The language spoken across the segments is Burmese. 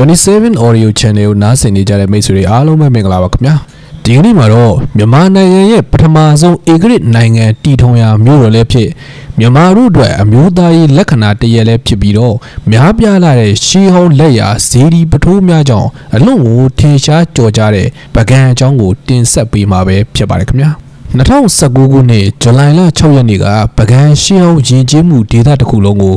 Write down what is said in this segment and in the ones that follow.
27 audio channel ကိုနားဆင်နေကြတဲ့မိတ်ဆွေတွေအားလုံးပဲမင်္ဂလာပါခင်ဗျာဒီကနေ့မှာတော့မြန်မာနိုင်ငံရဲ့ပထမဆုံးဧကရစ်နိုင်ငံတည်ထောင်ရာမြို့တော်လည်းဖြစ်မြန်မာတို့အတွက်အမျိုးသားရေးလက္ခဏာတစ်ရက်လည်းဖြစ်ပြီးတော့များပြားလာတဲ့ရှီဟောင်းလက်ရာဇေဒီပထိုးများကြောင့်အလွန်ကိုထင်ရှားကြော်ကြားတဲ့ပကံအကြောင်းကိုတင်ဆက်ပေးမှာပဲဖြစ်ပါတယ်ခင်ဗျာ 2019ခုနှစ်ဇူလိုင်လ6ရက်နေ့ကပကံရှေးဟောင်းယဉ်ကျေးမှုဒေသတစ်ခုလုံးကို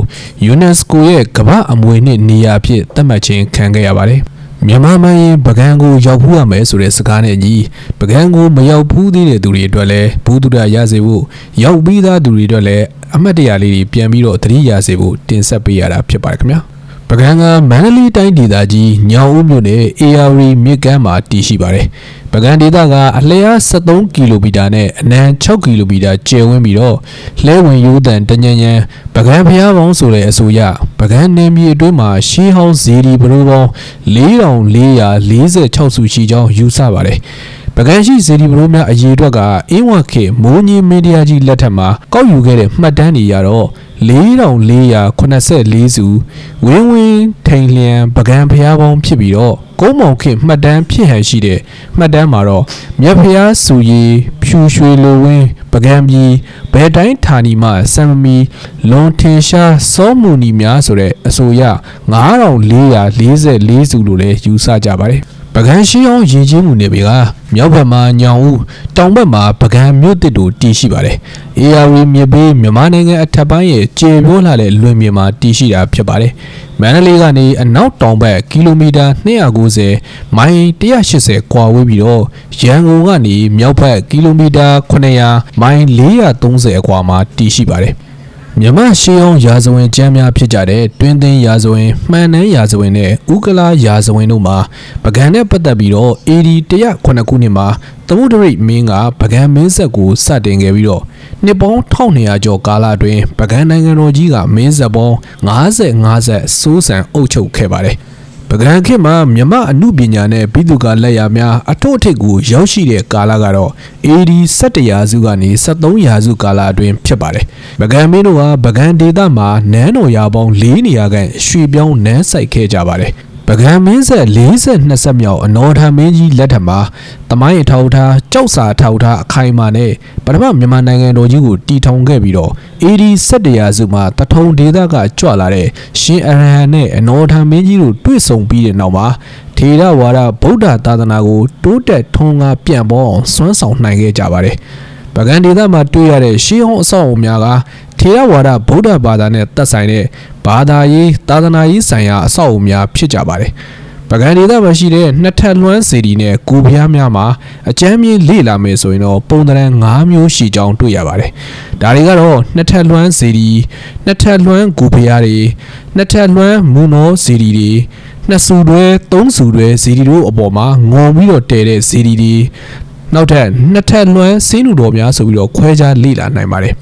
UNESCO ရဲ့ကမ္ဘာအမွေနှစ်နေရာအဖြစ်သတ်မှတ်ခြင်းခံခဲ့ရပါတယ်။မြန်မာမှန်ရင်ပကံကိုရောက်ဖူးရမယ်ဆိုတဲ့စကားနဲ့ညီပကံကိုမရောက်ဖူးသေးတဲ့သူတွေအတွက်လည်းဘူးတုဒရရစေဖို့ရောက်ပြီးသားသူတွေအတွက်လည်းအမှတ်တရလေးတွေပြန်ပြီးတော့သတိရစေဖို့တင်ဆက်ပေးရတာဖြစ်ပါတယ်ခင်ဗျာ။ ပကံကမန္တလေးတိုင်းဒေသကြီးညောင်ဦးမြို့နယ် AR မြစ်ကမ်းမှာတည်ရှိပါတယ်။ပကံဒေသကအလျား73ကီလိုမီတာနဲ့အနံ6ကီလိုမီတာကျယ်ဝန်းပြီးတော့လှဲဝင်ရိုးတန်တညံညံပကံဖျားပေါင်းဆိုတဲ့အဆိုအရပကံနယ်မြေအတွင်းမှာရှေးဟောင်းဇေဒီဘရိုးပေါင်း4446စုရှိကြောင်းယူဆပါတယ်။ပကံရှိဇေဒီဘရိုးများအရေးအတွက်ကအင်းဝခေမိုးကြီးမင်းတရားကြီးလက်ထက်မှာကောက်ယူခဲ့တဲ့မှတ်တမ်းတွေရတော့ 4484စုဝင်းဝင်းထိန်လျံပကံဖျားပေါင်းဖြစ်ပြီးတော့ကုန်းမောင်ခေမှတ်တမ်းဖြစ်ဟန်ရှိတဲ့မှတ်တမ်းမှာတော့မြတ်ဖျားစုရီဖြူရွှေလိုဝင်းပကံပြည်ဘယ်တိုင်းဌာနီမှစံမမီလွန်ထင်ရှားစောမှုနီများဆိုတဲ့အဆိုအရ9444စုလို့လည်းယူဆကြပါတယ် ပကံရှိအောင်ရည်ကြီးမှုနေပေကမြောက်ဘက်မှာညောင်ဦးတောင်ဘက်မှာပကံမြို့တစ်တို့တည်ရှိပါတယ်။ AR မြစ်ဘေးမြန်မာနိုင်ငံအထက်ပိုင်းရဲ့ကျေပြိုးလာတဲ့လွင်ပြင်မှာတည်ရှိတာဖြစ်ပါတယ်။မန္တလေးကနေအနောက်တောင်ဘက်ကီလိုမီတာ290မိုင်180ကွာဝေးပြီးတော့ရန်ကုန်ကနေမြောက်ဘက်ကီလိုမီတာ900မိုင်430အကွာမှာတည်ရှိပါတယ်။ မြမရှေးအောင်ရာဇဝင်ကျမ်းများဖြစ်ကြတဲ့တွင်းသိန်းရာဇဝင်မှန်နှန်းရာဇဝင်နဲ့ဥကလာရာဇဝင်တို့မှာပကံနဲ့ပတ်သက်ပြီးတော့ AD 109ခုနှစ်မှာသမုဒ္ဒရိတ်မင်းကပကံမင်းဆက်ကိုစတင်ခဲ့ပြီးတော့နှစ်ပေါင်း1200ကျော်ကာလအတွင်းပကံနိုင်ငံတော်ကြီးကမင်းဆက်ပေါင်း55ဆက်စိုးစံအုပ်ချုပ်ခဲ့ပါတယ်။ပ ကံခေတ်မှာမြမအမှုပညာနဲ့ဘိတုကလက်ရာများအထွတ်အထိပ်ကိုရောက်ရှိတဲ့ကာလကတော့ AD 17ရာစုကနေ73ရာစုကာလအတွင်းဖြစ်ပါတယ်။ပကံမင်းတို့ဟာပကံဒေသမှာနန်းတော်ရာပေါင်း၄နေရာခန့်ရွှေပြောင်းနန်းဆိုင်ခဲ့ကြပါတယ်။ ပကံမင်းဆက်42ဆက်မြောက်အနော်ထမင်းကြီးလက်ထက်မှာတမိုင်းအထောက်အထားကြောက်စာထောက်ထားအခိုင်အမာနဲ့ပထမမြန်မာနိုင်ငံတော်ကြီးကိုတီထောင်ခဲ့ပြီးတော့ AD 17ရာစုမှာတထုံဒေသကကြွလာတဲ့ရှင်အရဟံနဲ့အနော်ထမင်းကြီးတို့တွေ့ဆုံပြီးတဲ့နောက်မှာထေရဝါဒဗုဒ္ဓသာသနာကိုတိုးတက်ထွန်းကားပြန်ပေါ်အောင်စွမ်းဆောင်နိုင်ခဲ့ကြပါတယ်။ပကံဒေသမှာတွေ့ရတဲ့ရှေးဟောင်းအဆောက်အအုံများက ထေရဝါဒဗုဒ္ဓဘာသာနဲ့သက်ဆိုင်တဲ့ဘာသာရေးသာသနာရေးဆိုင်ရာအဆောက်အအုံများဖြစ်ကြပါတယ်။ပကံဒေသမှာရှိတဲ့နှစ်ထပ်လွှမ်းစီဒီနဲ့ကိုဖျားများမှာအကျမ်းမြင့်လေ့လာမယ်ဆိုရင်တော့ပုံသဏ္ဍာန်၅မျိုးရှိကြောင်းတွေ့ရပါတယ်။ဒါတွေကတော့နှစ်ထပ်လွှမ်းစီဒီနှစ်ထပ်လွှမ်းကိုဖျားတွေနှစ်ထပ်လွှမ်းမူနောစီဒီတွေနှစ်စုတွဲသုံးစုတွဲဇီဒီတို့အပေါ်မှာငုံပြီးတော့တဲတဲ့ဇီဒီတွေနောက်ထပ်နှစ်ထပ်လွှမ်းစင်းလူတော်များဆိုပြီးတော့ခွဲခြားလေ့လာနိုင်ပါတယ်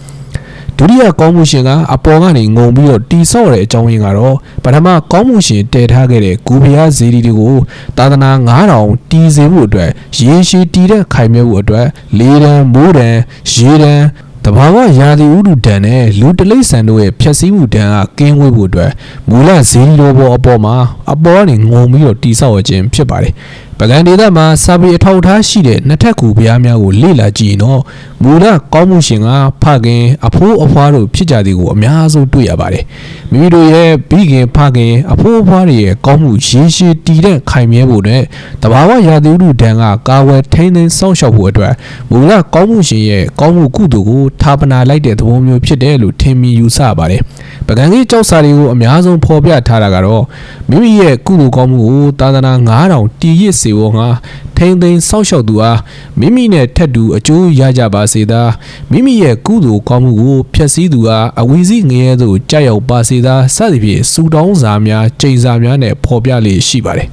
ဒုတိယကောင်းမှုရှင်ကအပေါ်ကနေငုံပြီးတော့တီဆော့တဲ့အကြောင်းရင်းကတော့ပထမကောင်းမှုရှင်တည်ထားခဲ့တဲ့ဂူဖျားဇီဒီတွေကိုသာသနာ9000တီးစေဖို့အတွက်ရေရှည်တီးတဲ့ခိုင်မြဲဖို့အတွက်လေးတန်းမိုးတန်းရေတန်းတဘာဝရာသီဥတုဒဏ်နဲ့လူတလိษံတို့ရဲ့ဖြက်စီးမှုဒဏ်ကကင်းဝေးဖို့အတွက်မူလဇီဒီလိုပေါ်အပေါ်မှာအပေါ်ကနေငုံပြီးတော့တိဆောက်ခြင်းဖြစ်ပါတယ်။ပကံဒေသမှာစာပေအထောက်အထားရှိတဲ့နှစ်ထပ်ကူဘုရားများကိုလေ့လာကြည့်ရင်တော့မူလကောင်းမှုရှင်ကဖခင်အဖိုးအဖွားတို့ဖြစ်ကြသည်ကိုအများဆုံးတွေ့ရပါတယ်။မိမိတို့ရဲ့ဘိခင်ဖခင်အဖိုးအဖွားတွေရဲ့ကောင်းမှုရည်ရှိတည်တဲ့ခိုင်မြဲဖို့နဲ့တဘာဝရာသီဥတုဒဏ်ကကာဝယ်ထိန်းသိမ်းစောင့်ရှောက်ဖို့အတွက်မူလကောင်းမှုရှင်ရဲ့ကောင်းမှုကုသိုလ်ကိုထာပနာလိုက်တဲ့သဘောမျိုးဖြစ်တယ်လို့ထင်မြင်ယူဆပါတယ်။ပကံကြီးကြောက်စာတွေကိုအများဆုံးဖော်ပြထားတာကတော့မိမိရဲ့ကုသိုလ်ကောင်းမှုကိုသာသနာ9000တည်ရစ်စေဖို့ငါထိမ့်သိမ်းစောင့်ရှောက်သူအားမိမိနဲ့ထက်တူအကျိုးရကြပါစေသာမိမိရဲ့ကုသိုလ်ကောင်းမှုကိုဖျက်ဆီးသူအားအဝီစီငရဲသို့ကြောက်ရောက်ပါစေသာစသဖြင့်စူတောင်းစာများကြိမ်စာများနဲ့ဖော်ပြလေရှိပါတယ်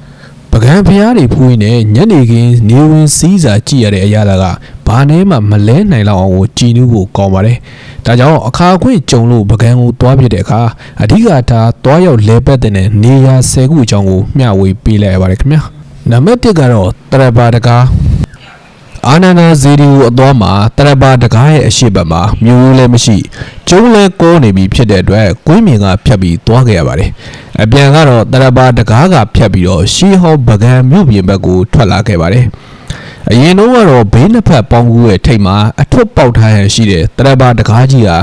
ပကံဖျားတွေဖူးရင်းနဲ့ညနေခင်းနေဝင်စည်းစာကြည့်ရတဲ့အရာကဘာနဲ့မှမလဲနိုင်လောက်အောင်ကိုကြည်နူးဖို့ကောင်းပါတယ်။ဒါကြောင့်အခါအခွင့်ကြုံလို့ပကံကိုတွားပြတဲ့အခါအဓိကထားတွားရောက်လဲပတ်တဲ့နေရာ၁၀ခုအကြောင်းကိုမျှဝေပေးလိုက်ရပါတယ်ခင်ဗျာ။ နံပါတ်1ကတော့တရပါတကားအာနန္ဒာဇေဒီကိုအသွားမှာတရပါတကားရဲ့အရှိတ်ဘက်မှာမြို့ရိုးလည်းမရှိကျုံးလည်းကောနေပြီဖြစ်တဲ့အတွက်ကွင်းမြင်ကဖြတ်ပြီးသွားခဲ့ရပါတယ်အပြန်ကတော့တရပါတကားကဖြတ်ပြီးတော့ရှီဟောပကံမြို့ပြင်ဘက်ကိုထွက်လာခဲ့ပါတယ်အရင်တော့ကတော့ဘေးနှစ်ဖက်ပေါင်းကူးရဲ့ထိတ်မှာအထွတ်ပေါက်ထားရရှိတဲ့တရပါတကားကြီးဟာ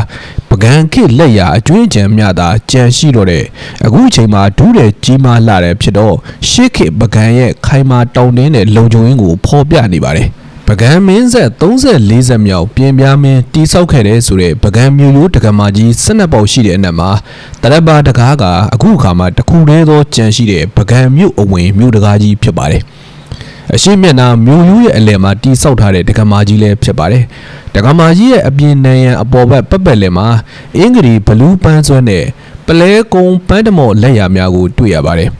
ပ ကံခိလက်ရအကျွေးကြံမြတာကြံရှိတော့တဲ့အခုအချိန်မှာဒူးတဲ့ကြီးမားလာတဲ့ဖြစ်တော့ရှေ့ခေပကံရဲ့ခိုင်မာတောင်းတင်းတဲ့လုံခြုံရေးကိုဖော်ပြနေပါတယ်ပကံမင်းဆက်34ဆက်မြောက်ပြင်ပြားမင်းတိဆောက်ခဲ့တဲ့ဆိုတဲ့ပကံမျိုးရိုးတက္ကမကြီး12ပေါက်ရှိတဲ့အနက်မှာတရပါတကားကအခုအခါမှာတစ်ခုတည်းသောကြံရှိတဲ့ပကံမြို့အဝင်မြို့တကားကြီးဖြစ်ပါတယ် အရှိမျက်နှာမြို့ရိုးရဲ့အလယ်မှာတိဆောက်ထားတဲ့တက္ကမကြီးလည်းဖြစ်ပါတယ်တက္ကမကြီးရဲ့အပြင်နံရံအပေါ်ဘက်ပတ်ပတ်လည်မှာအင်္ဂရီဘလူးပန်းစွဲနဲ့ပလဲကုံပန်းတမော့လက်ရာများကိုတွေ့ရပါတယ်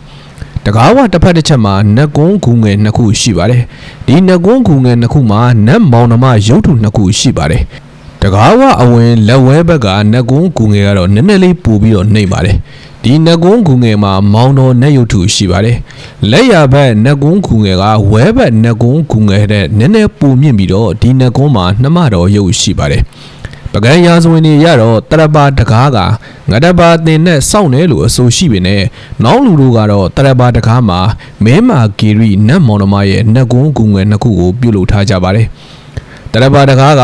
တကားဝတစ်ဖက်တစ်ချက်မှာနက်ကွန်းဂူငယ်နှစ်ခုရှိပါတယ်။ဒီနက်ကွန်းဂူငယ်နှစ်ခုမှာနက်မောင်နှမရုပ်ထုနှစ်ခုရှိပါတယ်။ တကားဝအဝင်လက်ဝဲဘက်ကနက်ကွန်းဂူငယ်ကတော့နည်းနည်းလေးပိုပြီးတော့နှိမ့်ပါတယ်။ဒီနက်ကွန်းဂူငယ်မှာမောင်တော်နက်ရုပ်ထုရှိပါတယ်။လက်ရဘက်နက်ကွန်းဂူငယ်ကဝဲဘက်နက်ကွန်းဂူငယ်တဲ့နည်းနည်းပိုမြင့်ပြီးတော့ဒီနက်ကွန်းမှာနှမတော်ရုပ်ရှိပါတယ်။ပကံရာဇဝင်တွေရတော့တရပါတကားကငတပါတင်နဲ့စောင့်တယ်လို့အဆိုရှိပေနဲ့နောင်လူတို့ကတော့တရပါတကားမှာမဲမာဂီရီနတ်မောင်နှမရဲ့နှက်ကွန်းကူငွယ်နှစ်ခုကိုပြုလုပ်ထားကြပါတယ် တရပါတကားက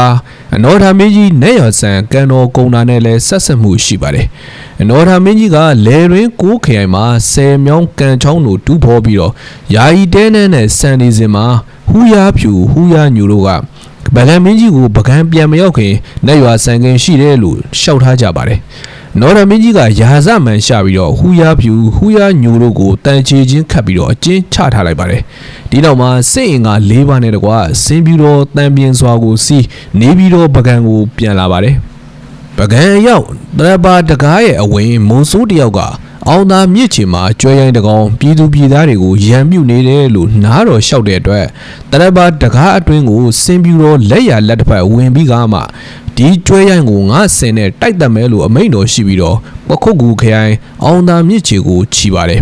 အနောထာမင်းကြီးနဲ့ရဆန်ကန်တော်ကုံတာနဲ့လည်းဆက်ဆက်မှုရှိပါတယ်အနောထာမင်းကြီးကလေရင်းကိုးခရိုင်မှာဆယ်မြောင်းကန်ချောင်းတို့တူးဖော်ပြီးတော့ယာယီတဲနဲ့နဲ့စံနေစဉ်မှာဟူယာဖြူဟူယာညူတို့က ဗကံမင်းကြီးကိုပကံပြန်မရောက်ခင်လက်ရွာဆန်ကင်ရှိတယ်လို့ရှောက်ထားကြပါတယ်။နော်ရမင်းကြီးကယာဇမန်ရှာပြီးတော့ဟူယာဖြူဟူယာညိုတို့ကိုတန်ချေချင်းခတ်ပြီးတော့အကျဉ်းချထားလိုက်ပါတယ်။ဒီနောက်မှာစစ်အင်က၄ပါးနဲ့တကွစင်းပြီးတော့တန်ပြင်းစွာကိုစီးနေပြီးတော့ပကံကိုပြန်လာပါတယ်။ပကံရောက်တရပါတကားရဲ့အဝင်မုံဆိုးတယောက်က အောင်သာမြစ်ချင်မှာကျွဲရိုင်းတကောင်ပြည်သူပြည်သားတွေကိုရံမြုပ်နေတယ်လို့နားတော်လျှောက်တဲ့အတွက်တရပါတကားအတွင်းကိုစင်ပြူတော်လက်ရလက်တစ်ဖက်ဝင်ပြီးကမှဒီကျွဲရိုင်းကိုငါဆင်နဲ့တိုက်တက်မဲလို့အမိန့်တော်ရှိပြီးတော့ပခုတ်ကူခရိုင်အောင်သာမြစ်ချေကိုခြီပါတယ်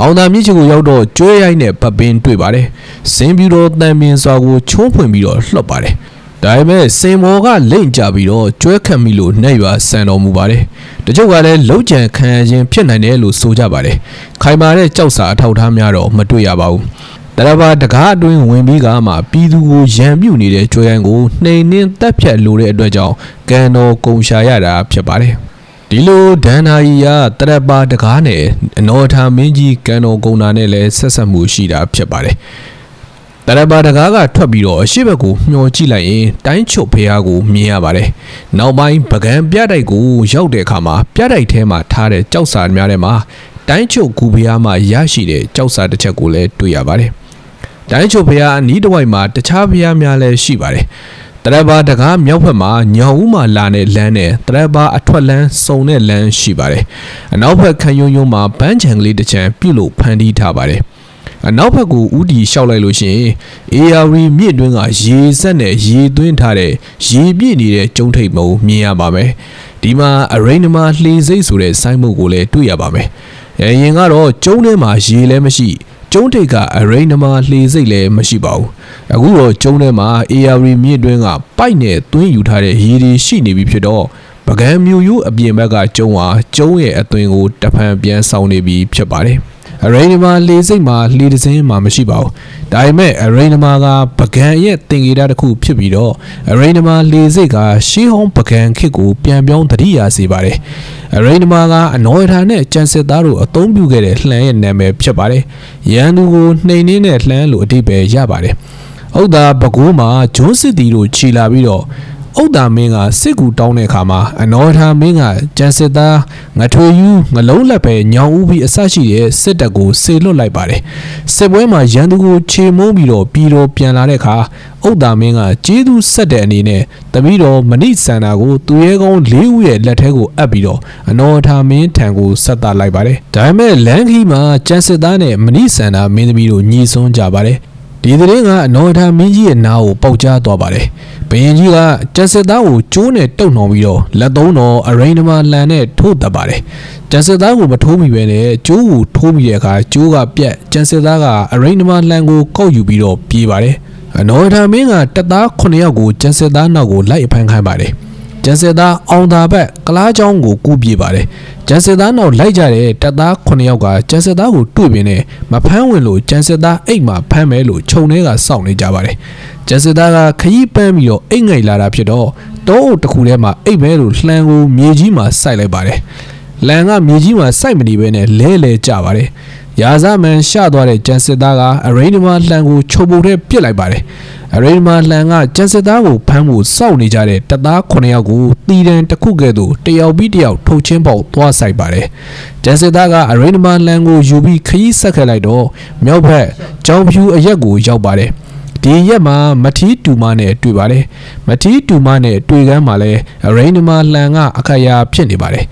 အောင်သာမြစ်ချေကိုရောက်တော့ကျွဲရိုင်းနဲ့ပပင်းတွေ့ပါတယ်စင်ပြူတော်တန်ပင်စွာကိုချုံးဖွင့်ပြီးတော့လှုပ်ပါတယ် ဒါပေမဲ့စင်မော်ကလိမ့်ကြပြီးတော့ကျွဲခတ်မိလို့နှက်ရွာဆန်တော်မူပါတယ်။တချို့ကလည်းလှုပ်ကြံခံရခြင်းဖြစ်နိုင်တယ်လို့ဆိုကြပါတယ်။ခိုင်မာတဲ့ကြောက်စာအထောက်ထားများတော့မတွေ့ရပါဘူး။တရဘာတကားအတွင်းဝင်ပြီးကမှပြည်သူကိုရံပြုတ်နေတဲ့ကျွဲရန်ကိုနှိမ်နှင်းတက်ဖြတ်လိုတဲ့အတွက်ကြောင့်ကန်တော်ကုံရှာရတာဖြစ်ပါတယ်။ဒီလိုဒန်နာကြီးကတရပါတကားနဲ့အနော်ထာမင်းကြီးကန်တော်ကုံတာနဲ့လည်းဆက်ဆက်မှုရှိတာဖြစ်ပါတယ်။ တရပါတကားကထွက်ပြီးတော့အရှိဘက်ကိုမျောကြည့်လိုက်ရင်တိုင်းချုပ်ဖះကိုမြင်ရပါတယ်။နောက်ပိုင်းပကံပြတိုက်ကိုရောက်တဲ့အခါမှာပြတိုက်ထဲမှာထားတဲ့ကြောက်စာများထဲမှာတိုင်းချုပ်ကူဖះမှာရရှိတဲ့ကြောက်စာတစ်ချက်ကိုလည်းတွေ့ရပါတယ်။တိုင်းချုပ်ဖះအနီးတစ်ဝိုက်မှာတခြားဖះများလည်းရှိပါတယ်။တရပါတကားမြောက်ဘက်မှာညောင်ဦးမှာလာတဲ့လမ်းနဲ့တရပါအထွက်လမ်းစုံတဲ့လမ်းရှိပါတယ်။အနောက်ဘက်ခန်းယုံယုံမှာပန်းချံကလေးတစ်ချံပြုတ်လို့ဖန်တီးထားပါတယ်။အ နောက်ဘက်ကိုဥတီလျှောက်လိုက်လို့ရှိရင် AR မြစ်တွင်းကရေဆက်နဲ့ရေသွင်းထားတဲ့ရေပြည့်နေတဲ့ကျုံထိပ်မုံမြင်ရပါမယ်ဒီမှာအရိန်နမလှေစိတ်ဆိုတဲ့ဆိုင်းမုတ်ကိုလည်းတွေ့ရပါမယ်အရင်ကတော့ကျုံထဲမှာရေလည်းမရှိကျုံထိပ်ကအရိန်နမလှေစိတ်လည်းမရှိပါဘူးအခုတော့ကျုံထဲမှာ AR မြစ်တွင်းကပိုက်နဲ့သွင်းယူထားတဲ့ရေတွေရှိနေပြီဖြစ်တော့ပကံမျိုးရိုးအပြင်ဘက်ကကျုံဟာကျုံရဲ့အသွင်ကိုတဖန်ပြန်ဆောင်နေပြီဖြစ်ပါတယ် အရိန်ဒီမာလေစိတ်မှာလေတစင်းမှာမရှိပါဘူးဒါပေမဲ့အရိန်ဒီမာကပကံရဲ့တင်ကေတာတစ်ခုဖြစ်ပြီးတော့အရိန်ဒီမာလေစိတ်ကရှေးဟောင်းပကံခစ်ကိုပြန်ပြောင်းတတိယစေပါတယ်အရိန်ဒီမာကအနော်ရထာနဲ့ကြံစစ်သားတို့အသုံးပြုခဲ့တဲ့လှမ်းရဲ့နာမည်ဖြစ်ပါတယ်ရန်သူကိုနှိမ်နှင်းတဲ့လှမ်းလို့အတိပယ်ရပါတယ်ဟုတ်တာဘကိုးမှာဂျွန်းစစ်တီတို့ခြီလာပြီးတော့ ဥဒ္ဒါမင်းကစစ်ကူတောင်းတဲ့အခါမှာအနော်ထာမင်းကကျန်စစ်သားငထွေယူငလုံးလက်ပဲညောင်ဦးပြီးအဆရှိတဲ့စစ်တပ်ကိုဆေလွတ်လိုက်ပါတယ်စစ်ပွဲမှာရန်သူကိုခြေမုံးပြီးတော့ပြည်တော်ပြန်လာတဲ့အခါဥဒ္ဒါမင်းကကျေးသူဆက်တဲ့အနေနဲ့တပည့်တော်မဏိစန္ဒာကိုသူရဲကောင်း၄ဦးရဲ့လက်ထဲကိုအပ်ပြီးတော့အနော်ထာမင်းထံကိုဆက်တာလိုက်ပါတယ်ဒါပေမဲ့လန်ခီမှာကျန်စစ်သားနဲ့မဏိစန္ဒာမင်းသမီးတို့ညီဆွန်းကြပါတယ် ဒီသတင်းကအနော်ထာမင်းကြီးရဲ့နားကိုပေါက်ကြားသွားပါတယ်။ဘယင်ကြီးကကျန်စစ်သားကိုကျိုးနဲ့တုံနှောင်ပြီးတော့လက်သုံးတော်အရိန်နမလန်နဲ့ထိုးတက်ပါတယ်။ကျန်စစ်သားကိုမထိုးမိပဲနဲ့ကျိုးကိုထိုးမိတဲ့အခါကျိုးကပြက်ကျန်စစ်သားကအရိန်နမလန်ကိုကောက်ယူပြီးတော့ပြေးပါတယ်။အနော်ထာမင်းကတပ်သား9ယောက်ကိုကျန်စစ်သားနောက်ကိုလိုက်အဖမ်းခိုင်းပါတယ် ကျန်စစ်သားအောင်သာဘက်ကလားချောင်းကိုကူးပြေးပါတယ်ကျန်စစ်သားနောက်လိုက်ကြတဲ့တပ်သား9ယောက်ကကျန်စစ်သားကိုတွေ့ပြင်းနဲ့မဖမ်းဝင်လို့ကျန်စစ်သားအိတ်မှာဖမ်းမယ်လို့ခြုံထဲကစောင့်နေကြပါတယ်ကျန်စစ်သားကခရီးပန်းပြီးတော့အိတ်ငိုက်လာတာဖြစ်တော့တောအုပ်တစ်ခုထဲမှာအိတ်မဲလို့လှန်ကိုမြေကြီးမှာစိုက်လိုက်ပါတယ်လန်ကမြေကြီးမှာစိုက်မနေဘဲနဲ့လဲလဲကျပါတယ် ရာဇမန်ရှသွားတဲ့ကျန်စစ်သားကအရိန်းဒီမာလှန်ကိုချုပ်ပုတ်ထဲပစ်လိုက်ပါတယ်အရိန်းဒီမာလှန်ကကျန်စစ်သားကိုဖမ်းဖို့စောင့်နေကြတဲ့တပ်သား9ယောက်ကိုတီတန်တစ်ခုကဲ့သို့တယောက်ပြီးတယောက်ထုတ်ချင်းပေါက်သွားဆိုင်ပါတယ်ကျန်စစ်သားကအရိန်းဒီမာလှန်ကိုယူပြီးခရီးဆက်ခဲ့လိုက်တော့မြောက်ဘက်ကြောင်ဖြူအရက်ကိုရောက်ပါတယ်ဒီရက်မှာမထီးတူမနဲ့တွေ့ပါတယ်မထီးတူမနဲ့တွေ့ကမ်းမှာလဲအရိန်းဒီမာလှန်ကအခရာဖြစ်နေပါတယ်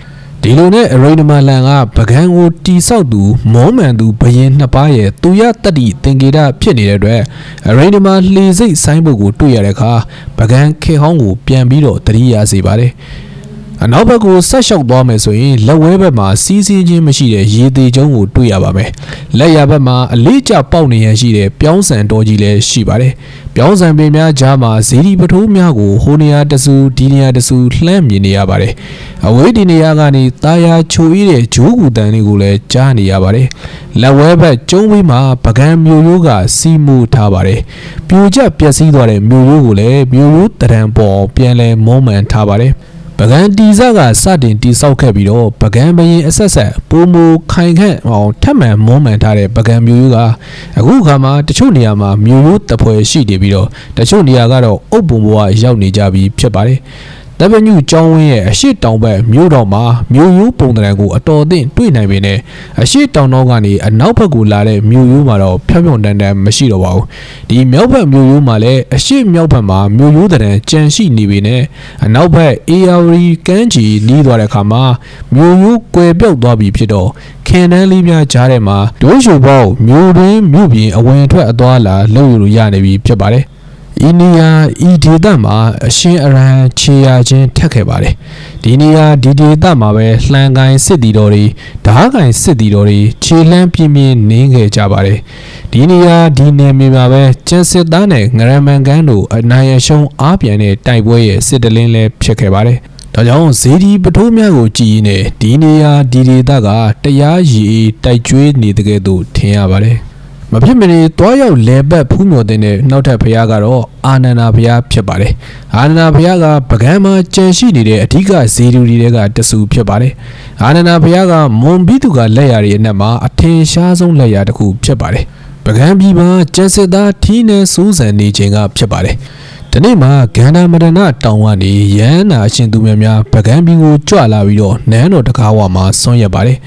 ဒီလိုနဲ့အရိန်ဒမလန်ကပကံကိုတီဆောက်သူမောမှန်သူဘရင်နှစ်ပါးရဲ့သူရတတိသင်္ကေတဖြစ်နေတဲ့အတွက်အရိန်ဒမလှေစိတ်ဆိုင်းဘုတ်ကိုတွေ့ရတဲ့အခါပကံခေဟောင်းကိုပြန်ပြီးတော့တတိယစေပါတယ် အနောက်ဘက်ကိုဆက်လျှောက်သွားမယ်ဆိုရင်လက်ဝဲဘက်မှာစီးစီးချင်းမရှိတဲ့ရေသေးကျုံးကိုတွေ့ရပါမယ်။လက်ရဘက်မှာအလေးကျပေါက်နေရန်ရှိတဲ့ပြောင်းဆန်တော်ကြီးလည်းရှိပါတယ်။ပြောင်းဆန်ပင်များကြားမှာဇီဒီပထိုးများကိုဟိုနေရာတဆူဒီနေရာတဆူလှမ်းမြင်နေရပါတယ်။အဝေးဒီနေရာကနေတာယာချိုအေးတဲ့ဂျိုးကူတန်လေးကိုလည်းကြားနေရပါတယ်။လက်ဝဲဘက်ကျုံးဝေးမှာပကံမျိုးရိုးကစီမူထားပါတယ်။ပြိုကျပျက်စီးသွားတဲ့မျိုးရိုးကိုလည်းမျိုးရိုးတရံပေါ်ပြန်လဲမုံမှန်ထားပါတယ်။ ပကံတီစကစတင်တီဆောက်ခဲ့ပြီးတော့ပကံဘရင်အဆက်ဆက်ပုံမူခိုင်ခန့်အောင်ထပ်မံမွမ်းမံထားတဲ့ပကံမျိုးရိုးကအခုခါမှာတချို့နေရာမှာမျိုးရိုးတပွဲရှိနေပြီးတော့တချို့နေရာကတော့အုပ်ပုံဘဝရောက်နေကြပြီးဖြစ်ပါတယ် တပညုကျောင်းဝင်းရဲ့အရှိတောင်ဘက်မြို့တော်မှာမြို့ရိုးပုံတံကိုအတော်အသင့်တွေ့နိုင်ပေနဲ့အရှိတောင်တော့ကနေအနောက်ဘက်ကိုလာတဲ့မြို့ရိုးမှာတော့ဖြောင်းဖြောင်းတန်တန်မရှိတော့ပါဘူးဒီမြောက်ဘက်မြို့ရိုးမှာလည်းအရှိမြောက်ဘက်မှာမြို့ရိုးတံကြန့်ရှိနေပေနဲ့အနောက်ဘက် ARI ကမ်းခြေနီးသွားတဲ့အခါမှာမြို့ရိုးကွယ်ပြောက်သွားပြီဖြစ်တော့ခင်တန်းလေးများကြားထဲမှာဒိုးရှူပေါက်မြို့တွင်းမြို့ပြင်အဝင်အထွက်အသွားလာလုပ်ရလို့ရနေပြီဖြစ်ပါတယ် ဤနေရာဤဒေသမှာအရှင်အရန်ခြေရာချင်းထက်ခဲ့ပါတယ်ဒီနေရာဒီဒေသမှာပဲလှန်ကိုင်းစစ်တီတော်တွေဓားကိုင်းစစ်တီတော်တွေခြေလှမ်းပြင်းပြင်းနင်းခဲ့ကြပါတယ်ဒီနေရာဒီနယ်မြေမှာပဲကျန်စစ်သားနဲ့ငရမန်ကန်တို့အနိုင်အရှုံးအားပြန်တဲ့တိုက်ပွဲရဲ့စစ်တလင်းလည်းဖြစ်ခဲ့ပါတယ်ဒါကြောင့်ဇေဒီပထိုးများကိုကြည်ရင်ဒီနေရာဒီဒေသကတရားရည်တိုက်ကျွေးနေတဲ့ကဲ့သို့ထင်ရပါတယ် မဖြစ်မနေတွားရောက်လဲပတ်ဖူးမြော်တဲ့နောက်ထပ်ဖရားကတော့အာနန္ဒာဖရားဖြစ်ပါတယ်အာနန္ဒာဖရားကပကံမှာကြံရှိနေတဲ့အဓိကဇေဒီတွေကတဆူဖြစ်ပါတယ်အာနန္ဒာဖရားကမွန်ဘီသူကလက်ရရဲ့အနက်မှာအထင်ရှားဆုံးလက်ရတစ်ခုဖြစ်ပါတယ်ပကံပြည်မှာကျန်စစ်သားထီးနယ်စိုးစံနေခြင်းကဖြစ်ပါတယ်ဒီနေ့မှာဂန္ဓာမရဏတောင်ကနေရဟန္တာအရှင်သူများများပကံပြည်ကိုကြွလာပြီးတော့နန်းတော်တကားဝမှာဆွန့်ရပါတယ်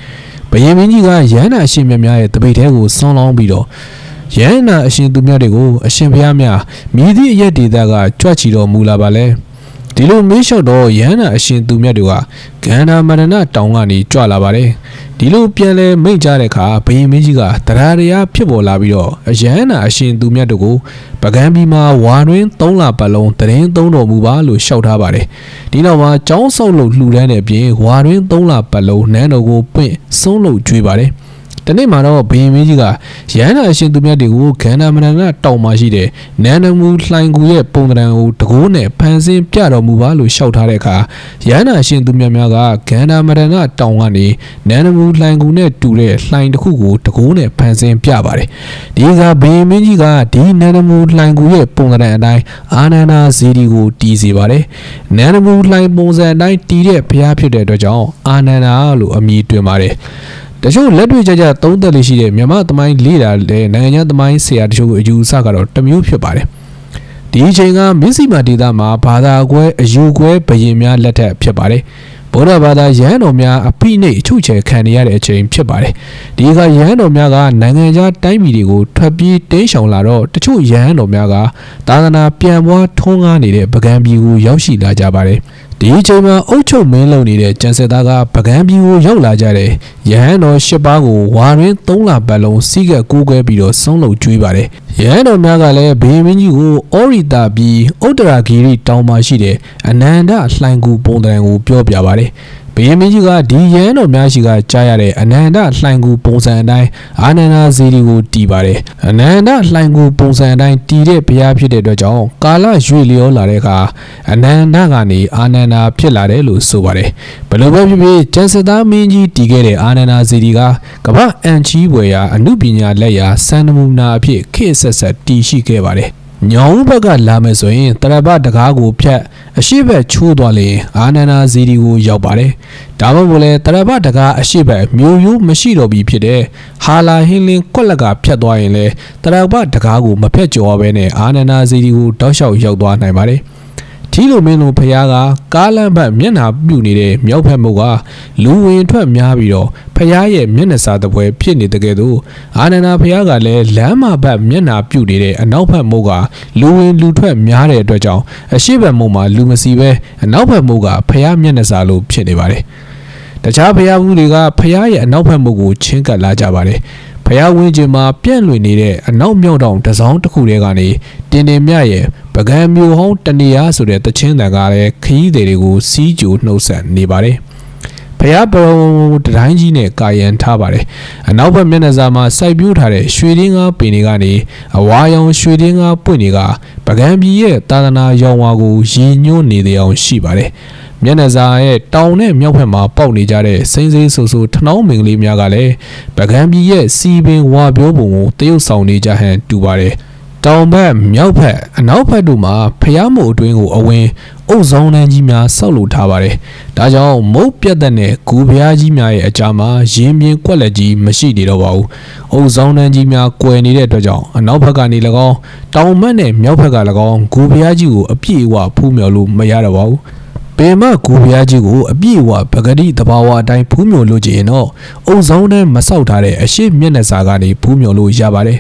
ဘယင်မင်းကြီးကရဟန္တာအရှင်မြတ်များရဲ့တပိတ်ထဲကိုဆွန့်လောင်းပြီးတော့ရဟန္တာအရှင်သူများတွေကိုအရှင်ဘုရားများမြည်သည့်အရက်ဒေသကကြွချီတော်မူလာပါလဲ ဒီလိုမေးလျှောက်တော့ရဟန္တာအရှင်သူမြတ်တွေကဂန္ဓာမရဏတောင်ကနေကြွလာပါတယ်ဒီလိုပြန်လဲမိတ်ကြတဲ့အခါဘယင်မင်းကြီးကတရားတရားဖြစ်ပေါ်လာပြီးတော့အယဟနာအရှင်သူမြတ်တို့ကိုပကံပြည်မှာဝါတွင်၃လပတ်လုံးတရင်သုံးတော်မူပါလို့ရှောက်ထားပါတယ်ဒီနောက်မှာចောင်းဆောက်လို့လှူဒန်းတဲ့ပြင်ဝါတွင်၃လပတ်လုံးနန်းတော်ကိုပွင့်ဆုံးလို့ကြွေးပါတယ် တနေ့မှာတော့ဘယင်မင်းကြီးကရဟန္တာအရှင်သူမြတ်တွေကိုခန္ဓာမရဏတောင်မှာရှိတဲ့နန္ဒမူလှိုင်ကူရဲ့ပုံတံကိုတကိုးနဲ့ဖန်ဆင်းပြတော်မူပါလို့လျှောက်ထားတဲ့အခါရဟန္တာအရှင်သူမြတ်များကခန္ဓာမရဏတောင်ကနေနန္ဒမူလှိုင်ကူနဲ့တူတဲ့လှိုင်တစ်ခုကိုတကိုးနဲ့ဖန်ဆင်းပြပါတယ်ဒီကဘယင်မင်းကြီးကဒီနန္ဒမူလှိုင်ကူရဲ့ပုံတံအတိုင်းအာနန္ဒာဇီဒီကိုတီးစေပါတယ်နန္ဒမူလှိုင်ပုံစံအတိုင်းတီးတဲ့ဘုရားဖြစ်တဲ့အတွက်ကြောင့်အာနန္ဒာလို့အမည်တွင်ပါတယ် တချို့လက်တွေ့ကြကြသုံးသက်လေးရှိတဲ့မြန်မာသမိုင်းလေ့လာတဲ့နိုင်ငံခြားသမိုင်းဆရာတချို့အယူအဆကတော့တစ်မျိုးဖြစ်ပါတယ်။ဒီအချိန်ကမစ္စည်းမာဒေသမှာဘာသာကွဲအယူကွဲဘယင်များလက်ထက်ဖြစ်ပါတယ်။ဗုဒ္ဓဘာသာရဟန်းတော်များအပိနှိတ်အချုပ်ချယ်ခံနေရတဲ့အချိန်ဖြစ်ပါတယ်။ဒီကရဟန်းတော်များကနိုင်ငံခြားတိုင်းပြည်တွေကိုထွက်ပြေးတင်းရှောင်လာတော့တချို့ရဟန်းတော်များကသာသနာပြန်ပွားထွန်းကားနေတဲ့ပကံပြည်ကိုရောက်ရှိလာကြပါတယ်။ ဒီအချိန်မှာအုတ်ချုပ်မင်းလုံနေတဲ့ကျန်စစ်သားကပကံပြည်ကိုရောက်လာကြတယ်။ရဟန်းတော်၈ပါးကိုဝါရင်း၃လပတ်လုံးစီးကပ်ကူးကွဲပြီးတော့ဆုံးလုံကျွေးပါတယ်။ရဟန်းတော်များကလည်းဘေးမင်းကြီးကိုအော်ရီတာပြည်ဥတ္တရာဂီရီတောင်မှာရှိတဲ့အနန္တလှိုင်ကူပုံတံကိုပြောပြပါတယ်။ ဘဘယင်းမင်းကြီးကဒီရန်တော်များရှိကကြားရတဲ့အနန္တလှိုင်ကူပုံစံအတိုင်းအာနန္ဒာဇီဒီကိုတီးပါတယ်အနန္တလှိုင်ကူပုံစံအတိုင်းတီးတဲ့ဘုရားဖြစ်တဲ့အတွက်ကြောင့်ကာလရွေလျောလာတဲ့အခါအနန္တကနေအာနန္ဒာဖြစ်လာတယ်လို့ဆိုပါတယ်ဘယ်လိုပဲဖြစ်ဖြစ်ကျန်စစ်သားမင်းကြီးတီးခဲ့တဲ့အာနန္ဒာဇီဒီကကမ္ဘာအန်ချီးဘွယ်ရာအမှုပညာလက်ရာစံနမူနာအဖြစ်ခေတ်ဆက်ဆက်တည်ရှိခဲ့ပါတယ် ညောင်ဘက်ကလာမယ်ဆိုရင်တရပတကားကိုဖြတ်အရှိဘက်ချိုးသွားလေအာနန္ဒာဇီဒီကိုရောက်ပါတယ်။ဒါမှမဟုတ်လေတရပတကားအရှိဘက်မျိုးရိုးမရှိတော့ပြီဖြစ်တဲ့ဟာလာဟင်းလင်းကွက်လက်ကဖြတ်သွားရင်လေတရပတကားကိုမဖြတ်ကျော်ဘဲနဲ့အာနန္ဒာဇီဒီကိုတောက်လျှောက်ရောက်သွားနိုင်ပါတယ်။ ထီလိုမင်းတို့ဖះကကားလမ်းဘက်မျက်နှာပြုတ်နေတဲ့မြောက်ဘက်မုတ်ကလူဝင်ထွက်များပြီးတော့ဖះရဲ့မျက်နှာစာတပွဲဖြစ်နေတဲ့ကဲ့သို့အာနန္ဒာဖះကလည်းလမ်းမဘက်မျက်နှာပြုတ်နေတဲ့အနောက်ဘက်မုတ်ကလူဝင်လူထွက်များတဲ့အတွက်ကြောင့်အရှိဘက်မုတ်မှာလူမစီပဲအနောက်ဘက်မုတ်ကဖះမျက်နှာစာလို့ဖြစ်နေပါတယ်တခြားဖះဘူးတွေကဖះရဲ့အနောက်ဘက်မုတ်ကိုချင်းကပ်လာကြပါတယ် ဖျားဝင်းကျင်မှာပြန့်လွင်နေတဲ့အနောက်မြောက်တောင်တစောင်းတစ်ခုတည်းကနေတင်တင်မြရဲ့ပကံမျိုးဟောင်းတနေရဆိုတဲ့တချင်းတန်ကလည်းခရီးသည်တွေကိုစီးကြိုနှုတ်ဆက်နေပါတယ်ဖျားပရုံတတိုင်းကြီးနဲ့ကာယံထားပါတယ်အနောက်ဘက်မျက်နှာစာမှာစိုက်ပျိုးထားတဲ့ရွှေတင်းကားပင်တွေကနေအဝါရောင်ရွှေတင်းကားပွင့်တွေကပကံပြည်ရဲ့သာသနာရောင်ဝါကိုရည်ညွှန်းနေတဲ့အောင်ရှိပါတယ် မျက်နှာစာရဲ့တောင်နဲ့မြောက်ဘက်မှာပေါက်နေကြတဲ့စိမ့်စိမ့်ဆူဆူထနှောင်းမင်္ဂလေးများကလည်းပကံပြည်ရဲ့စီပင်ဝါပြောပုံကိုတရုပ်ဆောင်နေကြဟန်တူပါတယ်တောင်ဘက်မြောက်ဘက်အနောက်ဘက်တို့မှာဖျားမို့အတွင်းကိုအဝင်အုပ်ဆောင်တန်းကြီးများဆောက်လုပ်ထားပါတယ်။ဒါကြောင့်မုတ်ပြတ်တဲ့နဲ့ဂူဖျားကြီးများရဲ့အကြားမှာရင်းပြင်းကွက်လက်ကြီးမရှိနေတော့ပါဘူး။အုပ်ဆောင်တန်းကြီးများကွယ်နေတဲ့အတွက်ကြောင့်အနောက်ဘက်ကနေ၎င်းတောင်ဘက်နဲ့မြောက်ဘက်က၎င်းဂူဖျားကြီးကိုအပြည့်အဝဖူးမြော်လို့မရတော့ပါဘူး။ ပင်မဂူဘုရားကြီးကိုအပြည့်အဝပဂတိတဘာဝအတိုင်းဖူးမြော်လို့ကြရင်တော့အုံဆောင်နဲ့မဆောက်ထားတဲ့အရှိမျက်နှာစာကနေဖူးမြော်လို့ရပါတယ်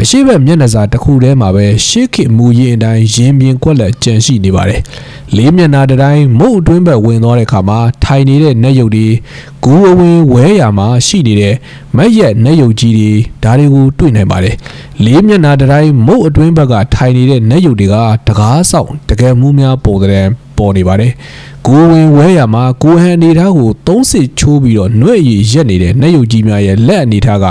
အရှိဘက်မျက်နှာစာတစ်ခုတည်းမှာပဲရှေးခေတ်မူရင်းအတိုင်းရင်းပြင်းကွက်လက်ကျန်ရှိနေပါတယ်လေးမျက်နှာတိုင်းမုတ်အတွင်းဘက်ဝင်သွားတဲ့အခါမှာထိုင်နေတဲ့နက်ရုပ်တွေဂူအဝင်ဝဲရာမှာရှိနေတဲ့မက်ရက်နက်ရုပ်ကြီးတွေဒါတွေကိုတွေ့နိုင်ပါတယ်လေးမျက်နှာတိုင်းမုတ်အတွင်းဘက်ကထိုင်နေတဲ့နက်ရုပ်တွေကတကားဆောင်တကယ်မှုများပုံတဲ့ ပေါ်နေပါတယ်။ကိုဝင်ဝဲရမှာကိုဟန်အနေထားကိုသုံးစစ်ချိုးပြီးတော့နှွဲ့ရည်ရက်နေတဲ့နှက်ရုပ်ကြီးများရဲ့လက်အနေထားက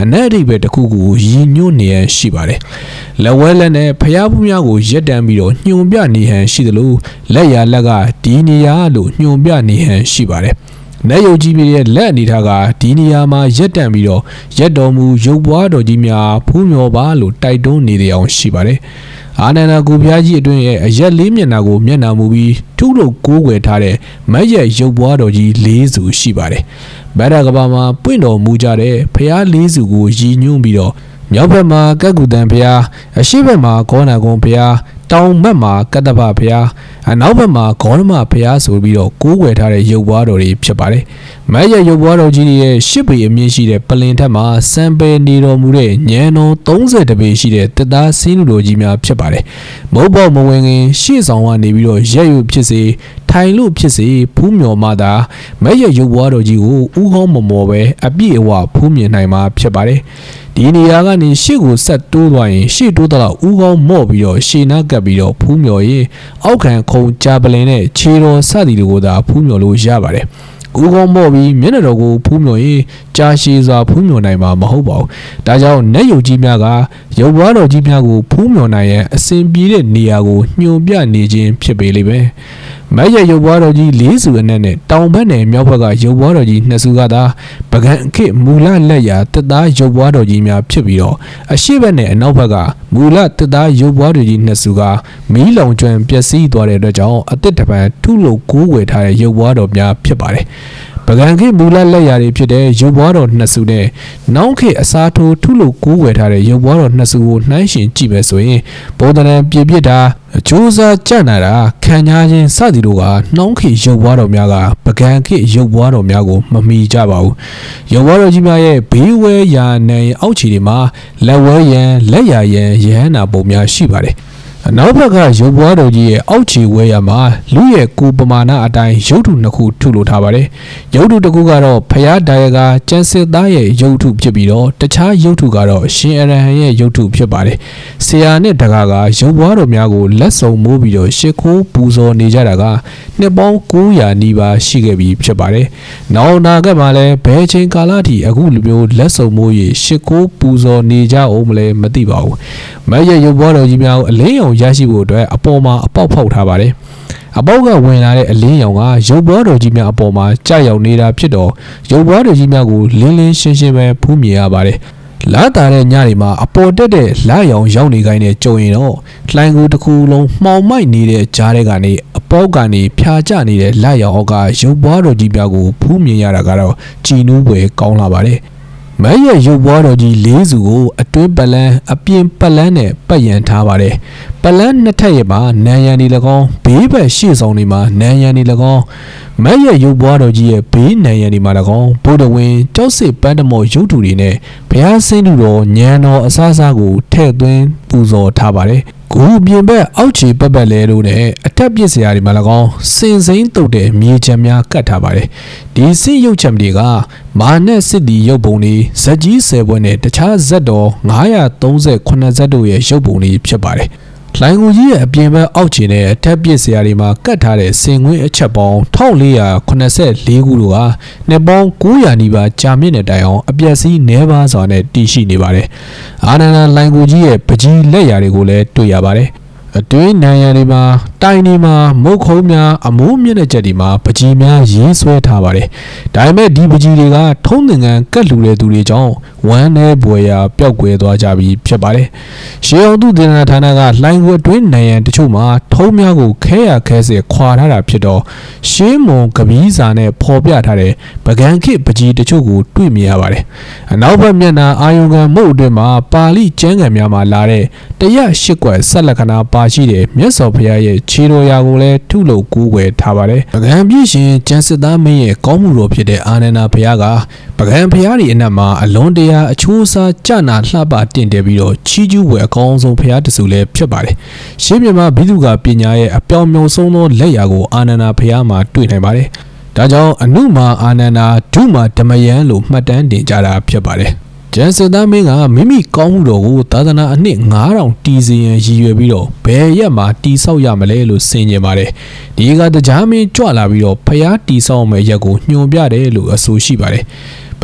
အနက်အဓိပ္ပာယ်တစ်ခုကိုရည်ညွှန်းနေရရှိပါတယ်။လက်ဝဲလက်နဲ့ဖျားဖူးများကိုရက်တန်းပြီးတော့ညှုံပြနေဟန်ရှိသလိုလက်ရလက်ကဒီနေရာလို့ညှုံပြနေဟန်ရှိပါတယ်။ လက်ရုပ်ကြီးရဲ့လက်အနေထားကဒီနေရာမှာရက်တန့်ပြီးတော့ရက်တော်မူရုပ်ပွားတော်ကြီးများဖူးမြော်ပါလို့တိုက်တွန်းနေအောင်ရှိပါတယ်။အာနန္ဒကိုဖျားကြီးအတွင်းရဲ့အရက်လေးမျက်နှာကိုမျက်နှာမူပြီးထုလို့ကိုးကွယ်ထားတဲ့မက်ရက်ရုပ်ပွားတော်ကြီး၄စုရှိပါတယ်။ဗဒ္ဒကဘာမှာပွင့်တော်မူကြတဲ့ဖျား၄စုကိုရည်ညွှန်းပြီးတော့မြောက်ဘက်မှာကက်ကူတန်ဖျားအရှိဘက်မှာဂေါနာကုံဖျားတောင်ဘက်မှာကတ္တပဘုရား အနောက်ဘက်မှာဂေါရမဘုရားဆိုပြီးတော့ကိုးကွယ်ထားတဲ့ရုပ်ဘွားတော်တွေဖြစ်ပါတယ်။မက်ရဲ့ရုပ်ဘွားတော်ကြီးရဲ့ရှစ်ပေအမြင့်ရှိတဲ့ပလင်ထက်မှာစံပယ်နေတော်မူတဲ့ညံတော်30ပေရှိတဲ့တက်သားစင်းလူတော်ကြီးများဖြစ်ပါတယ်။မုတ်ပေါမဝင်ခင်ရှေ့ဆောင်ကနေပြီးတော့ရက်ရွဖြစ်စေ ထိုင်လို့ဖြစ်စေဖူးမြော်မှသာမက်ရဲ့ရုပ်ဘွားတော်ကြီးကိုဥကောင်းမမော်ပဲအပြည့်အဝဖူးမြင်နိုင်မှာဖြစ်ပါတယ်။ဒီနေရာကနေရှေ့ကိုဆက်တိုးသွားရင်ရှေ့တိုးတော့ဥကောင်းမော့ပြီးတော့ရှေ့နားကပ်ပြီးတော့ဖူးမြော်ရင်အောက်ခံခုံကြာပလင်နဲ့ခြေတော်စသည်တို့ကိုသာဖူးမြော်လို့ရပါတယ်ကိုကောမော့ပြီးမျက်နှာတော်ကိုဖူးမြော်ရင်ကြာရှည်စွာဖူးမြော်နိုင်မှာမဟုတ်ပါဘူး။ဒါကြောင့်နတ်ယုတ်ကြီးများကရုပ်ဘွားတော်ကြီးများကိုဖူးမြော်နိုင်ရန်အစဉ်ပြေတဲ့နေရာကိုညွှန်ပြနေခြင်းဖြစ်ပေလိမ့်မယ်။ မက်ရရုပ်ဘွားတော်ကြီး၄စုအနက်နဲ့တောင်ဘက်နယ်မြောက်ဘက်ကရုပ်ဘွားတော်ကြီးနှစ်စုကသာပကံခေမူလလက်ရာတက်သားရုပ်ဘွားတော်ကြီးများဖြစ်ပြီးတော့အရှိဘက်နဲ့အနောက်ဘက်ကမူလတက်သားရုပ်ဘွားတော်ကြီးနှစ်စုကမီးလောင်ကျွမ်းပျက်စီးသွားတဲ့အတွက်ကြောင့်အစ်စ်တပံထုလို့ကိုးဝယ်ထားတဲ့ရုပ်ဘွားတော်များဖြစ်ပါတယ်ပ ကံခေမူလလက်ရာတွေဖြစ်တဲ့ရုပ်ဘွားတော်နှစ်စုနဲ့နောက်ခေအစားထိုးထုလို့ကိုးဝယ်ထားတဲ့ရုပ်ဘွားတော်နှစ်စုကိုနှိုင်းယှဉ်ကြည့်မယ်ဆိုရင်ဗောဓနံပြည့်ပြစ်တာအကျိုးစားကြနာတာခံညာခြင်းစသည်တို့ကနှောင်းခေရုပ်ဘွားတော်များကပကံခေရုပ်ဘွားတော်များကိုမမီကြပါဘူးရုပ်ဘွားတော်ကြီးများရဲ့ဘေးဝဲရာနယ်အောက်ခြေတွေမှာလက်ဝဲရန်လက်ရာရန်ရဟန္တာပုံများရှိပါတယ်အ နောက်ဘက်ကရုပ်ဘွားတော်ကြီးရဲ့အောက်ခြေဝဲရမှာလူရဲ့ကိုယ်ပမာဏအတိုင်းရုပ်ထုနှစ်ခုထုလို့ထားပါတယ်။ရုပ်ထုတစ်ခုကတော့ဖျားဒါယကကျန်စစ်သားရဲ့ရုပ်ထုဖြစ်ပြီးတော့တခြားရုပ်ထုကတော့ရှင်အရဟံရဲ့ရုပ်ထုဖြစ်ပါတယ်။ဆရာနဲ့တကားကရုပ်ဘွားတော်များကိုလက်စုံမိုးပြီးတော့ရှ िख ိုးပူဇော်နေကြတာကနှစ်ပေါင်း900နီးပါးရှိခဲ့ပြီဖြစ်ပါတယ်။နောက်နာကမှာလည်းဘယ်ချိန်ကာလထိအခုလိုမျိုးလက်စုံမိုး၍ရှ िख ိုးပူဇော်နေကြအောင်မလဲမသိပါဘူး။မရဲ့ရုပ်ဘွားတော်ကြီးများကိုအလင်းရောင်ရရှိဖို့အတွက်အပေါ်မှာအပေါက်ဖောက်ထားပါတယ်။အပေါက်ကဝင်လာတဲ့အလင်းရောင်ကရုပ်ဘွားတော်ကြီးများအပေါ်မှာကြာရောက်နေတာဖြစ်တော့ရုပ်ဘွားတော်ကြီးများကိုလင်းလင်းရှင်းရှင်းပဲဖူးမြင်ရပါတယ်။လာတာတဲ့ညတွေမှာအပေါ်တက်တဲ့လာရောင်ရောက်နေခိုင်းတဲ့ကြုံရင်တော့လှိုင်းကူတစ်ခုလုံးမှောင်မိုက်နေတဲ့ကြားထဲကနေအပေါက်ကနေဖြာကျနေတဲ့လာရောင်အောက်ကရုပ်ဘွားတော်ကြီးများကိုဖူးမြင်ရတာကတော့ကြည်နူးပွဲကောင်းလာပါတယ်။ မတ်ရဲ့ရုပ်ဘွားတော်ကြီးလေးစုကိုအတွင်းပလန်းအပြင်ပလန်းနဲ့ပတ်ရန်ထားပါတယ်ပလန်းနှစ်ထပ်ရဲ့မှာနန်းရံဒီ၎င်းဘေးဘက်ရှေ့ဆောင်တွေမှာနန်းရံဒီ၎င်းမတ်ရဲ့ရုပ်ဘွားတော်ကြီးရဲ့ဘေးနန်းရံဒီမှာ၎င်းဘုဒ္ဓဝင်ကြောက်စစ်ပန်းတမော်ရုပ်ထုတွေနဲ့ဘုရားဆင်းသူတော်ညံတော်အစားစားကိုထည့်သွင်းပူဇော်ထားပါတယ် ဂူပြင်ဘက်အောက်ခြေပတ်ပတ်လဲလို့နဲ့အထက်ပစ်စရာတွေမှာ၎င်းစင်စိမ့်တုတ်တဲ့မြေချမ်းများကတ်ထားပါတယ်ဒီစစ်ရုပ်ချမ်းတွေကမာနက်စစ်တီရုပ်ပုံတွေဇက်ကြီး10ဘွဲ့နဲ့တခြားဇက်တော်938ဇက်တို့ရဲ့ရုပ်ပုံတွေဖြစ်ပါတယ် လိုင်ကိုကြီးရဲ့အပြင်ဘက်အောက်ခြေနဲ့အထက်ပစ်စရာတွေမှာကတ်ထားတဲ့စင်ငွေးအချက်ပေါင်း1484ခုတို့ဟာနှစ်ပေါင်း900နီးပါးကြာမြင့်တဲ့တိုင်အောင်အပြက်စီးနှဲပါစွာနဲ့တည်ရှိနေပါတယ်။အာနန္ဒလိုင်ကိုကြီးရဲ့ပကြီးလက်ရာတွေကိုလည်းတွေ့ရပါတယ်။အတွင်းနံရံတွေမှာတိုင်တွေမှာမုတ်ခုံးများအမိုးမြင့်တဲ့ချက်တွေမှာပကြီးများရေးဆွဲထားပါတယ်။ဒါပေမဲ့ဒီပကြီးတွေကထုံးသင်္ကန်းကတ်လူတဲ့သူတွေကြောင့် ဝမ်းနဲ့ဘွယ်ရာပျောက်ကွယ်သွားကြပြီဖြစ်ပါတယ်။ရှေးအောင်သူတင်နာဌာနကလှိုင်းကိုအတွင်းနံရံတချို့မှာထုံးများကိုခဲရခဲစေခွာထားတာဖြစ်တော့ရှေးမွန်ကပီးစာနဲ့ဖော်ပြထားတဲ့ပကံခိပကြီးတချို့ကိုတွေ့မြင်ရပါတယ်။အနောက်ဘက်မျက်နှာအာယုံကမုတ်အတွင်းမှာပါဠိကျမ်းဂန်များမှာလာတဲ့တရရှိကွက်ဆက်လက္ခဏာပါရှိတဲ့မြတ်စွာဘုရားရဲ့ခြေတော်ရာကိုလည်းထုလို့ကူးွယ်ထားပါတယ်။ပကံပြည့်ရှင်ကျန်စစ်သားမင်းရဲ့ကောင်းမှုတော်ဖြစ်တဲ့အာနန္ဒာဘုရားကပကံဘုရားဒီအနက်မှာအလွန်တရာအချိုးအစားကြနာလှပတင်တယ်ပြီးတော့ချီးကျူးွယ်အကောင်းဆုံးဘုရားတဆူလည်းဖြစ်ပါတယ်။ရှင်းပြမဘိဓုကပညာရဲ့အပြောင်မြောင်ဆုံးသောလက်ရာကိုအာနန္ဒာဘုရားမှာတွေ့နိုင်ပါတယ်။ဒါကြောင့်အနုမာအာနန္ဒာဒုမာဓမယံလို့မှတ်တမ်းတင်ကြတာဖြစ်ပါတယ်။ကျန်စစ်သားမင်းကမိမိကောင်းမှုတော်ကိုသာသနာအနှစ်9000တီးစီရင်ရည်ရွယ်ပြီးတော့ဘယ်ရက်မှာတီးဆောက်ရမလဲလို့ဆင်ခြင်ပါတယ်ဒီကတရားမင်းကြွလာပြီးတော့ဖျားတီးဆောက်မယ့်ရက်ကိုညွှန်ပြတယ်လို့အဆိုရှိပါတယ်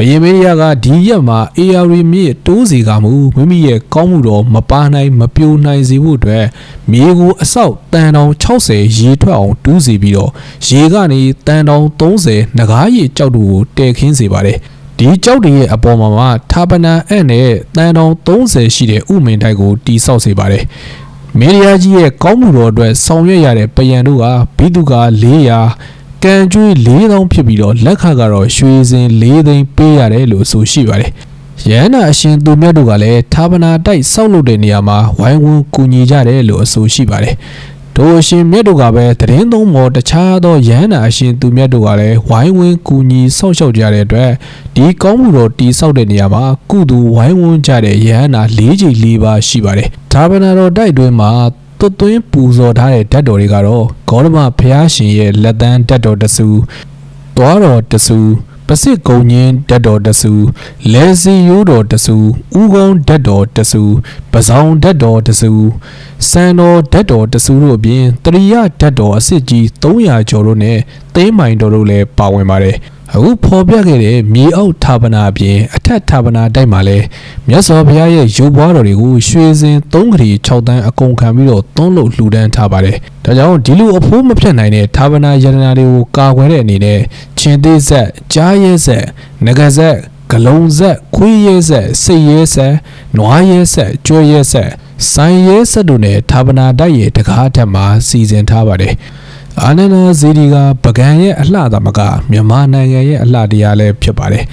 ဘယင်မေးရကဒီရက်မှာ AR မြစ်တိုးစီကမှုမိမိရဲ့ကောင်းမှုတော်မပါနိုင်မပြိုနိုင်စေဖို့အတွက်မြေကိုအဆောက်တန်တောင်60ရေထွက်အောင်တူးစီပြီးတော့ရေကနေတန်တောင်30ငကားရေကြောက်တူကိုတည်ခင်းစေပါတယ်ဒီကြောက်တွေရဲ့အပေါ်မှာမှထာပနာအံ့နဲ့တန်တောင်30ရှိတဲ့ဥမင်တိုက်ကိုတီးဆောက်စေပါတယ်။မေရီယာကြီးရဲ့ကောင်းမှုတော်အတွက်ဆောင်ရွက်ရတဲ့ပယံတို့ကဘိတုက400 ကံကျွေး4000ဖြစ်ပြီးတော့လက်ခကတော့ရွှေစင်4သိန်းပေးရတယ်လို့ဆိုရှိပါတယ်။ရဟန္တာအရှင်သူမြတ်တို့ကလည်းထာပနာတိုက်ဆောက်လုပ်တဲ့နေရာမှာဝိုင်းဝန်းကူညီကြတယ်လို့အဆိုရှိပါတယ်။တို့အရှင်မြတ်တို့ကပဲသတင်းသုံးမော်တခြားသောရဟန္တာအရှင်သူမြတ်တို့ကလည်းဝိုင်းဝန်းကူညီဆောက်ရှောက်ကြတဲ့အတွက်ဒီကောင်းမှုတော်တီဆောက်တဲ့နေရာမှာကုသူဝိုင်းဝန်းကြတဲ့ရဟန္တာ၄ချိန်၄ပါးရှိပါတယ်။ဒါဗနာတော်တိုက်တွင်မှာ သွတ်သွင်းပူဇော်ထားတဲ့ဓာတ်တော်တွေကတော့ဂေါတမဘုရားရှင်ရဲ့လက်သန်းဓာတ်တော်တဆူသွားတော်တဆူပစစ်ကုံညင်းဓာတ်တော်တဆူလဲစီရိုးတော်တဆူဥကုံဓာတ်တော်တဆူပဇောင်ဓာတ်တော်တဆူစံတော်ဓာတ်တော်တဆူတို့အပြင်တရိယဓာတ်တော်အစစ်ကြီး300ကျော်တို့နဲ့သိမ်းမိုင်တော်တို့လည်းပါဝင်ပါတယ် အခုဖော်ပြခဲ့တဲ့မြေအောက်ဌာပနာအပြင်အထက်ဌာပနာတိုက်မှာလည်းမြတ်စွာဘုရားရဲ့ရုပ်ပွားတော်တွေကိုရွှေစင်3ခရီ6တန်းအကုန်ခံပြီးတော့သုံးလို့လှူဒန်းထားပါတယ်။ဒါကြောင့်ဒီလိုအဖိုးမဖြတ်နိုင်တဲ့ဌာပနာယတနာတွေကိုကာကွယ်တဲ့အနေနဲ့ချင်းသေးဆက်၊ကြားရဲဆက်၊ငကဆက်ဂလုံးဆက်ခွေးရဲဆက်စိတ်ရဲဆက်နွားရဲဆက်ကြွဲရဲဆက်ဆိုင်ရဲဆက်တို့နဲ့ဌာပနာတိုက်ရဲ့တကားထက်မှာစီစဉ်ထားပါတယ်။ အာနန္ဒဇီဒီကပကံရဲ့အလှသမကမြန်မာနိုင်ငံရဲ့အလှတရားလည်းဖြစ်ပါတယ်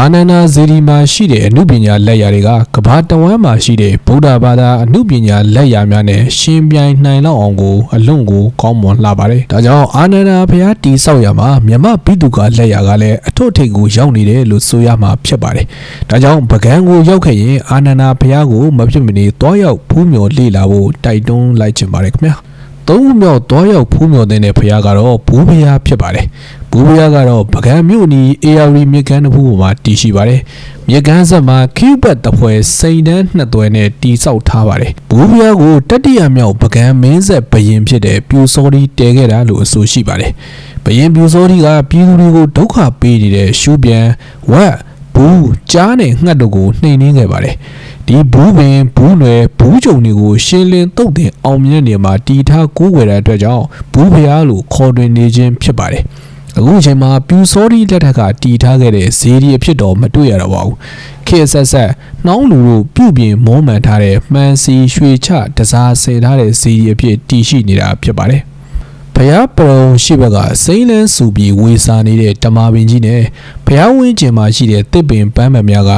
အာနန္ဒာဇေဒီမှာရှိတဲ့အမှုပညာလက်ရာတွေကကဘာတဝမ်းမှာရှိတဲ့ဗုဒ္ဓဘာသာအမှုပညာလက်ရာများနဲ့ရှင်ပြိုင်နိုင်လောက်အောင်ကိုအလွန်ကိုကောင်းမွန်လာပါတယ်။ဒါကြောင့်အာနန္ဒာဘုရားတီဆောက်ရမှာမြမပိတုကလက်ရာကလည်းအထွတ်ထိပ်ကိုရောက်နေတယ်လို့ဆိုရမှာဖြစ်ပါတယ်။ဒါကြောင့်ပကံကိုရောက်ခဲ့ရင်အာနန္ဒာဘုရားကိုမဖြစ်မနေတွားရောက်ဖူးမြော်လေ့လာဖို့တိုက်တွန်းလိုက်ချင်ပါတယ်ခင်ဗျာ။ သုံးခုမြောက်တောရောက်ဖူးမြော်တဲ့ဘုရားကတော့ဘူးဘုရားဖြစ်ပါတယ်။ဘူးဘုရားကတော့ပကံမြို့နီ AR မြေကမ်းတစ်ခုပေါ်မှာတည်ရှိပါတယ်။မြေကမ်းဆက်မှာခိဘတ်တပွဲစိန်တန်းနှစ်သွဲနဲ့တီဆောက်ထားပါတယ်။ဘူးဘုရားကိုတတိယမြောက်ပကံမင်းဆက်ဘရင်ဖြစ်တဲ့ပြူစောဒီတဲခဲ့တာလို့အဆိုရှိပါတယ်။ဘရင်ပြူစောဒီကပြည်သူတွေကိုဒုက္ခပေးနေတဲ့ရှုပြန်ဝက် ဘူးကြားနဲ့ငှက်တို့ကိုနှိမ်နင်းခဲ့ပါတယ်။ဒီဘူးပင်ဘူးနွယ်ဘူးကြုံတွေကိုရှင်းလင်းတုတ်တင်အောင်မြင်နေမှာတီထားကိုးကွယ်တဲ့အတွက်ကြောင့်ဘူးဖျားလို့ခေါ်တွင်နေခြင်းဖြစ်ပါတယ်။အခုအချိန်မှာပြူစောဒီလက်ထက်ကတီထားခဲ့တဲ့ဇေဒီအဖြစ်တော်မတွေ့ရတော့ပါဘူး။ခေတ်ဆက်ဆက်နှောင်းလူတို့ပြုတ်ပြင်မောမှန်ထားတဲ့မှန်စီရွှေချတစားဆင်ထားတဲ့ဇေဒီအဖြစ်တည်ရှိနေတာဖြစ်ပါတယ်။ ဘုရားပရုံရှိဘက်ကစိမ့်လန်းစုပြီးဝေစာနေတဲ့တမာပင်ကြီးနဲ့ဘုရားဝင်းကျင်မှာရှိတဲ့တစ်ပင်ပန်းမများက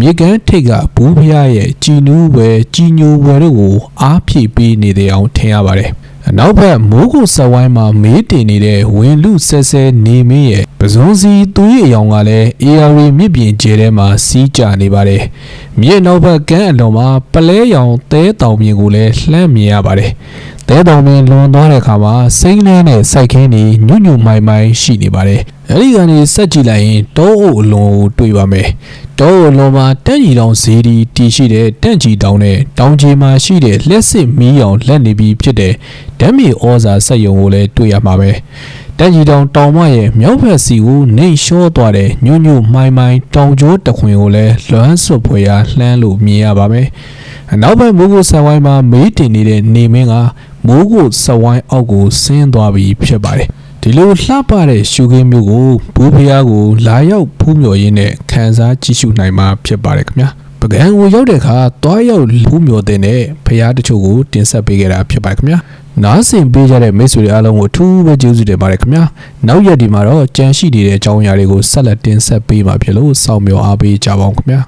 မြေကမ်းထိပ်ကဘူးဘုရားရဲ့ကြည်နူးဝဲကြည်ညိုဝဲတို့ကိုအားဖြည့်ပေးနေတဲ့အောင်ထင်ရပါတယ်။အ နောက်ဘက်မိုးကုတ်ဆက်ဝိုင်းမှာမေးတင်နေတဲ့ဝင်းလူဆဲဆဲနေမင်းရဲ့ပဇွန်စီသူရဲ့အယောင်ကလည်း AR မြစ်ပြင်ကျဲထဲမှာစီးကြနေပါတယ်။မြေနောက်ဘက်ကမ်းအလွန်မှာပလဲရောင်သဲတောင်မြင်ကိုလည်းလှမ်းမြင်ရပါတယ်။တဲတော်မင်းလွန်သွားတဲ့အခါမှာစိမ့်လဲနဲ့စိုက်ခင်းနေညွညွမိုင်မိုင်ရှိနေပါတယ်။ အဲဒီကနေဆက်ကြည့်လိုက်ရင်တောအုပ်အလွန်ကိုတွေ့ပါမယ်။တောအုပ်အလွန်မှာတန့်ကြီးတောင်ဈေးဒီတီရှိတဲ့တန့်ကြီးတောင်နဲ့တောင်ကြီးမှာရှိတဲ့လက်စစ်မီးရောင်လက်နေပြီးဖြစ်တဲ့ဓာတ်မြေဩဇာစက်ယုံကိုလည်းတွေ့ရမှာပဲ။တန့်ကြီးတောင်တောင်မရဲ့မြောက်ဘက်စီကိုနှိမ်လျှောသွားတဲ့ညွညွမိုင်မိုင်တောင်ကျိုးတခွင်ကိုလည်းလွမ်းဆွတ်ဖွယ်ရာလှမ်းလို့မြင်ရပါမယ်။အနောက်ဘက်မိုးကုတ်ဆက်ဝိုင်းမှာမေးတင်နေတဲ့နေမင်းကမိုးကုတ်ဆက်ဝိုင်းအောက်ကိုဆင်းသွားပြီဖြစ်ပါတယ် ဒီလိုလှပတဲ့ရှုခင်းမျိုးကိုဘူးဖျားကို လာရောက်ဖူးမြော်ရင်းနဲ့ခန်းစားကြည့်ရှုနိုင်မှာဖြစ်ပါတယ်ခင်ဗျာပကံကိုရောက်တဲ့အခါတွားရောက်ဖူးမြော်တဲ့နဲ့ဖျားတချို့ကိုတင်ဆက်ပေးခဲ့တာဖြစ်ပါတယ်ခင်ဗျာနားဆင်ပေးကြတဲ့မိတ်ဆွေတွေအားလုံးကိုအထူးပဲကျေးဇူးတင်ပါတယ်ခင်ဗျာနောက်ရက်ဒီမှာတော့ကြံရှိနေတဲ့အကြောင်းအရာတွေကိုဆက်လက်တင်ဆက်ပေးမှာဖြစ်လို့စောင့်မျှော်အားပေးကြပါအောင်ခင်ဗျာ